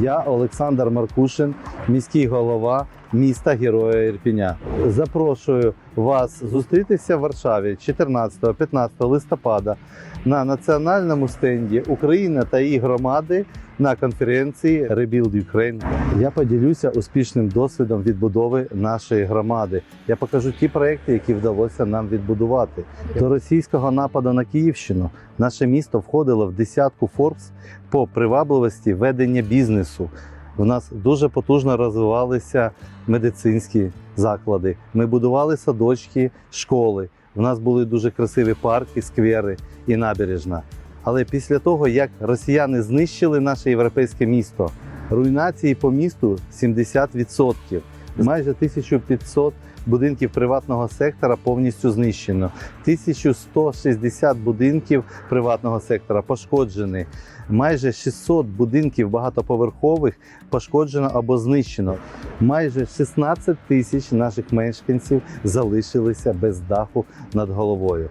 Я Олександр Маркушин, міський голова міста Героя Ірпіня. Запрошую вас зустрітися в Варшаві 14-15 листопада на національному стенді Україна та її громади на конференції Rebuild Ukraine. Я поділюся успішним досвідом відбудови нашої громади. Я покажу ті проекти, які вдалося нам відбудувати. До російського нападу на Київщину наше місто входило в десятку Forbes по привабливості ведення бізнесу. У нас дуже потужно розвивалися медицинські заклади. Ми будували садочки, школи. У нас були дуже красиві парки, сквери і набережна. Але після того, як росіяни знищили наше європейське місто, руйнації по місту 70%. Майже 1500 будинків приватного сектора повністю знищено. 1160 будинків приватного сектора пошкоджені. Майже 600 будинків багатоповерхових пошкоджено або знищено. Майже 16 тисяч наших мешканців залишилися без даху над головою.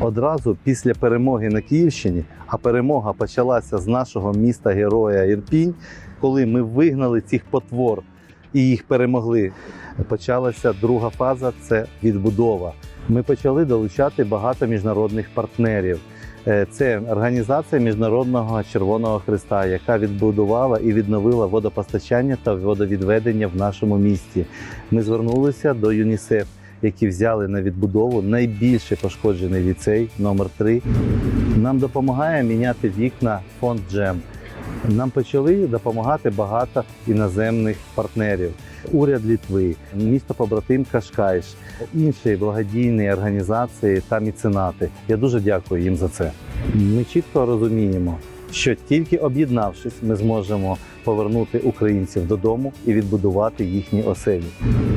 Одразу після перемоги на Київщині, а перемога почалася з нашого міста Героя Ірпінь, коли ми вигнали цих потвор і їх перемогли. Почалася друга фаза це відбудова. Ми почали долучати багато міжнародних партнерів. Е, Це організація Міжнародного Червоного Христа, яка відбудувала і відновила водопостачання та водовідведення в нашому місті. Ми звернулися до ЮНІСЕФ, які взяли на відбудову найбільше пошкоджений ліцей номер 3 Нам допомагає міняти вікна фонд Джем. Нам почали допомагати багато іноземних партнерів. Уряд Літви, місто побратим Кашкайш, інші благодійні організації та міценати. Я дуже дякую їм за це. Ми чітко розуміємо, що тільки об'єднавшись, ми зможемо повернути українців додому і відбудувати їхні оселі.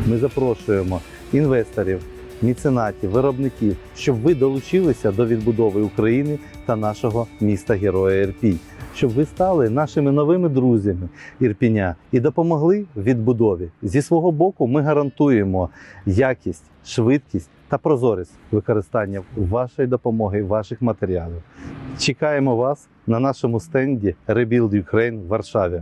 Ми запрошуємо інвесторів, міценатів, виробників, щоб ви долучилися до відбудови України та нашого міста Героя Ірпінь щоб ви стали нашими новими друзями Ірпіня і допомогли в відбудові. Зі свого боку, ми гарантуємо якість, швидкість та прозорість використання вашої допомоги, ваших матеріалів. Чекаємо вас на нашому стенді Rebuild Ukraine в Варшаві.